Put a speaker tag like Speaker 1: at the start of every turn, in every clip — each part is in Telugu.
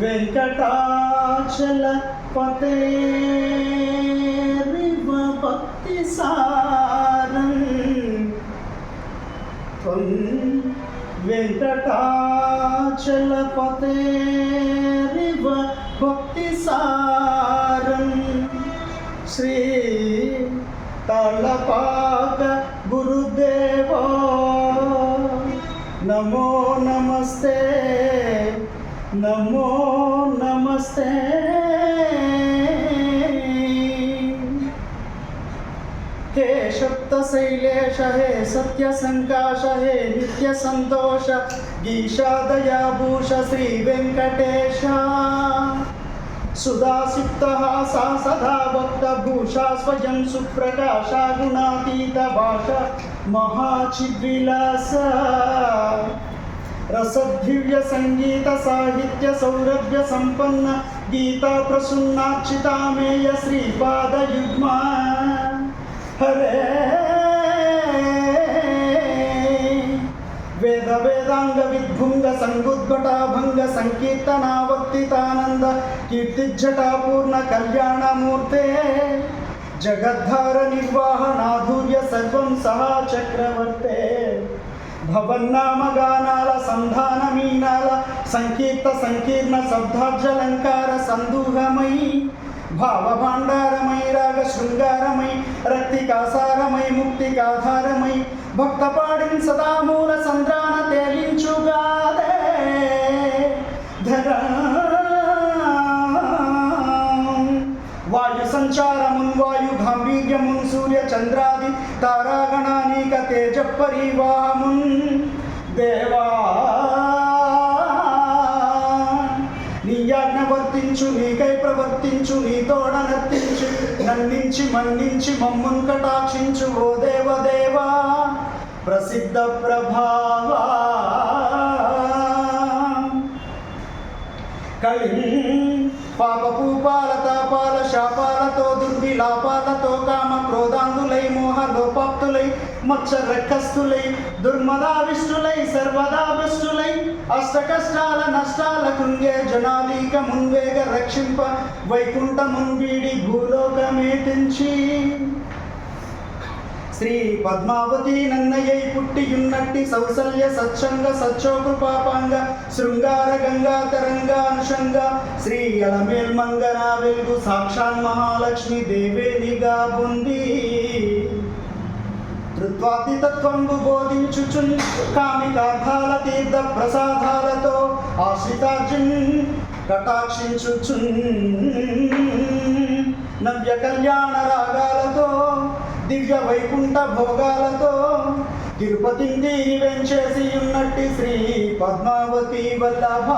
Speaker 1: వెంకటాచల పతే భక్తి సారం వెంకటాచల పతే భక్తి సారం శ్రీ తలపాక గురుదేవో नमो नमस्ते नमो नमस्ते। हे शब्दशैलेश हे सत्यसङ्काश हे नित्यसन्तोष गीशादयाभूष श्रीवेङ्कटेश सुधासिक्तः सा सदा भक्तभूषा स्वयं सुप्रकाशा गुणातीतभाषा महाचिद्विलास रसदिव्य संगीत साहित्य सौरभ्य संपन्न गीता प्रसन्नाचितामेय श्रीपाद युग्मा हरे वेद గోవింద కీర్తిజటాపూర్ణ కళ్యాణమూర్తే జగద్ధార నిర్వాహనాధుర్య సర్వం సహా చక్రవర్తే. భవన్నామగానాల సంధానమీనాల సంకీర్త సంకీర్ణ శబ్దార్జలంకార సందూహమై భావభాండారమై రాగ శృంగారమై రక్తికాసారమై ముక్తికాధారమై భక్త పాడిన్ సదామూల సంద్రాన తేలించుగాదే. ధరా వాయు సంచారమున్ వాయు గాంభీర్యమున్ సూర్య చంద్రాది తారాగణానీక తేజ పరివాహమున్ దేవా నీ వర్తించు నీకై ప్రవర్తించు నీ నర్తించు నన్నించి మన్నించి మమ్మున్ కటాక్షించు ఓ దేవదేవా ప్రసిద్ధ ప్రభావా. పాపపు పాల తాపాల శాపాలతో దుర్విలాపాలతో కామ క్రోధాంగులై మోహ లోపాప్తులై మచ్చ రెక్కస్తులై దుర్మదావిష్టులై సర్వదాభిష్టులై అష్ట కష్టాల నష్టాల కుంగే జనాలీక మున్వేగ రక్షింప వైకుంఠ వీడి భూలోకమే తెంచి. శ్రీ పద్మావతి నన్నయ్యై పుట్టియున్నట్టి సౌసల్య సత్సంగ సచ్చోకృపాపాంగ శృంగార గంగా తరంగానుషంగ శ్రీ అలమేల్మంగనా వెలుగు సాక్షాన్ మహాలక్ష్మి దేవేనిగా పొంది తత్వంబు బోధించుచున్ కామికార్థాల తీర్థ ప్రసాదాలతో ఆశ్రితార్జున్ కటాక్షించుచున్. నవ్య కళ్యాణ రాగాలతో దివ్య వైకుంఠ భోగాలతో తిరుపతిని వెంచేసి ఉన్నట్టి శ్రీ పద్మావతి వల్లభ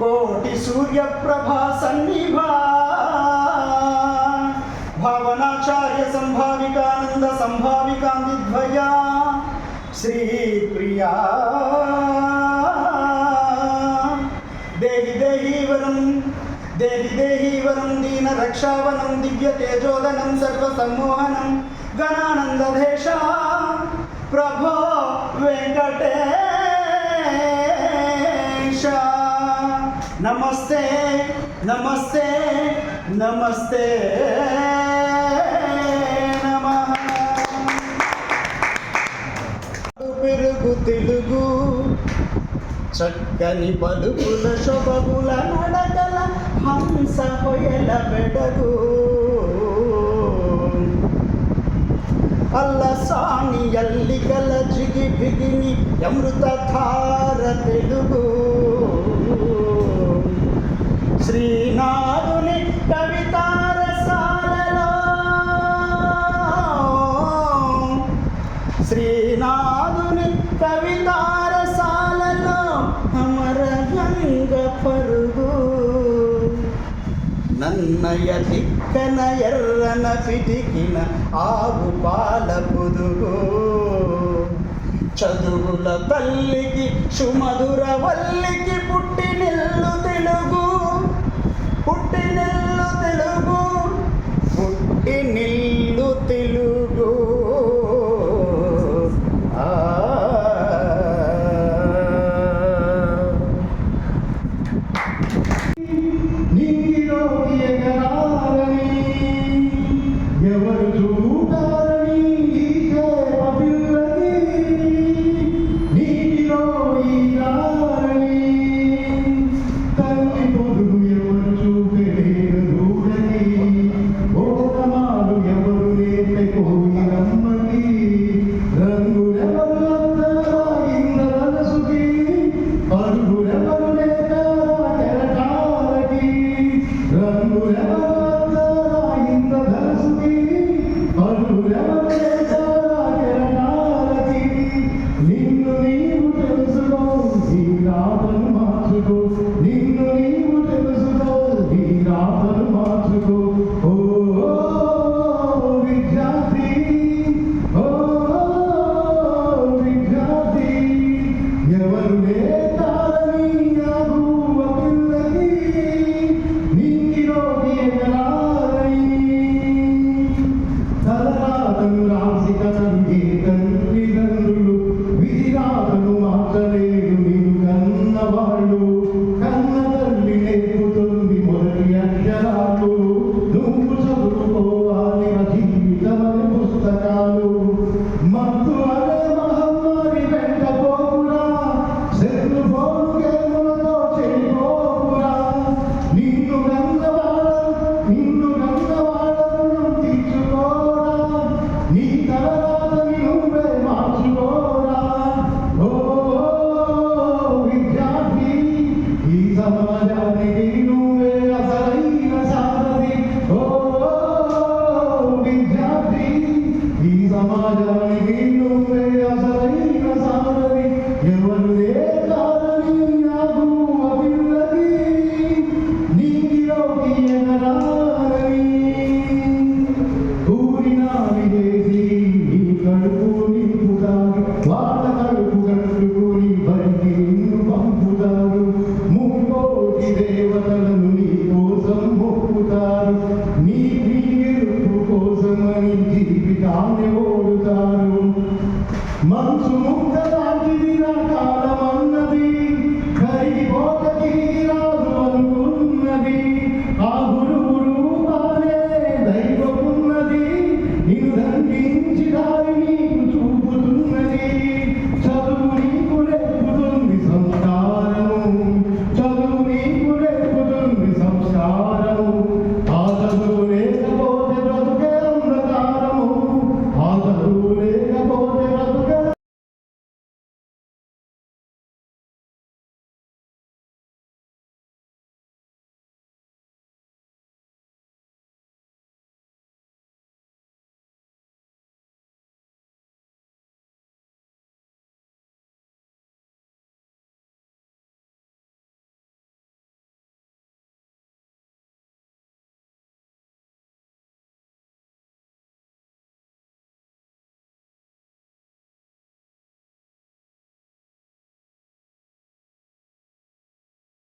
Speaker 1: కోటి సూర్యప్రభా సన్నిభ. భావనాచార్య సంభావికానంద సంభావికాందిద్వయా శ్రీ దేవి దేహి వరం దీన రక్షావనం దివ్య తేజోదనం సర్వ సమ్మోహనం గణానందదేశ ప్రభో వెంకటేశ. నమస్తే నమస్తే నమస్తే పెరుగు తెలుగు చక్కని పలుకుల శొభగుల నడకల హంస కొయల బెడగు అల్ల సాని అల్లికల జిగి బిగిని అమృత ధార తెలుగు. శ్రీనాథుని నన్నయ దిక్కన ఎర్రన పిటికిన ఆవు పాల పొదుగు. చదువుల తల్లికి సుమధుర వల్లికి పుట్టి నిల్లు తెలుగు. పుట్టి నిల్లు తెలుగు. పుట్టి నిల్లు తెలుగు.